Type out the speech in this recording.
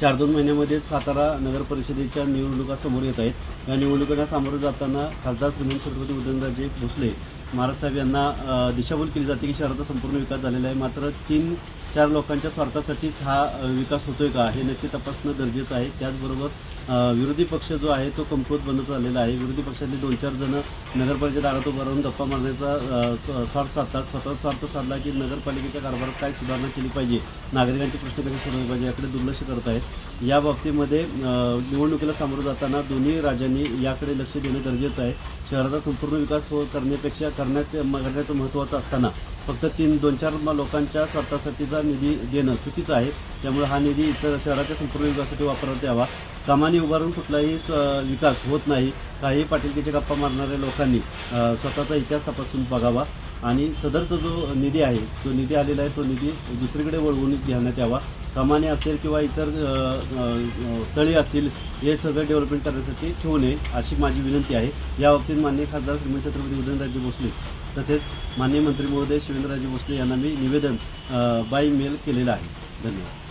चार दोन महिन्यामध्ये सातारा नगर परिषदेच्या निवडणुका समोर येत आहेत. या निवडणुकांना सामोरं जाताना खासदार श्रीमंत छत्रपती उदयनराजे भोसले महाराज साहेब यांना दिशाभूल केली जाते की शहराचा संपूर्ण विकास झालेला आहे. मात्र तीन चार लोकांच्या स्वार्थासाठीच हा विकास होतोय का? हे नक्की तपासणं गरजेचं आहे. त्याचबरोबर विरोधी पक्ष जो आहे तो कमकुवत बनत आलेला आहे. विरोधी पक्षातले दोन चार जण नगरपालिकेत दारात उभं राहून गप्पा मारण्याचा स्वार्थ साधतात. स्वतः स्वार्थ साधला की नगरपालिकेच्या कारभारात काय सुधारणा केली पाहिजे? नागरिकांचे प्रश्न कसे सोडवले पाहिजे याकडे दुर्लक्ष करत आहेत. या बाबतीमध्ये निवडणुकीला सामोरं जाताना दोन्ही राज्यांनी याकडे लक्ष देणं गरजेचं आहे. शहराचा संपूर्ण विकास हो करण्यापेक्षा करण्यात करण्याचं महत्त्वाचं असताना फक्त तीन दोन चार लोकांच्या स्वार्थासाठीचा निधी देणं चुकीचं आहे. त्यामुळे हा निधी इतर शहराच्या संपूर्ण विकासासाठी वापरण्यात यावा. कामाने उभारून कुठलाही स विकास होत नाही. काही पाटीलकीचे गप्पा मारणाऱ्या लोकांनी स्वतःचा इतिहास तपासून बघावा. आणि सदरचा जो निधी आहे तो निधी आलेला आहे तो निधी दुसरीकडे वळवून घेण्यात यावा. कमाने असेल किंवा इतर तळी असतील हे सगळं डेव्हलपमेंट करण्यासाठी ठेवू नये अशी माझी विनंती आहे. या बाबतीत माननीय खासदार श्रीमंत छत्रपती उदयनराजे भोसले तसेच माननीय मंत्री महोदय शिवेंद्रराजे भोसले यांना मी निवेदन बाय मेल केलेलं आहे. धन्यवाद.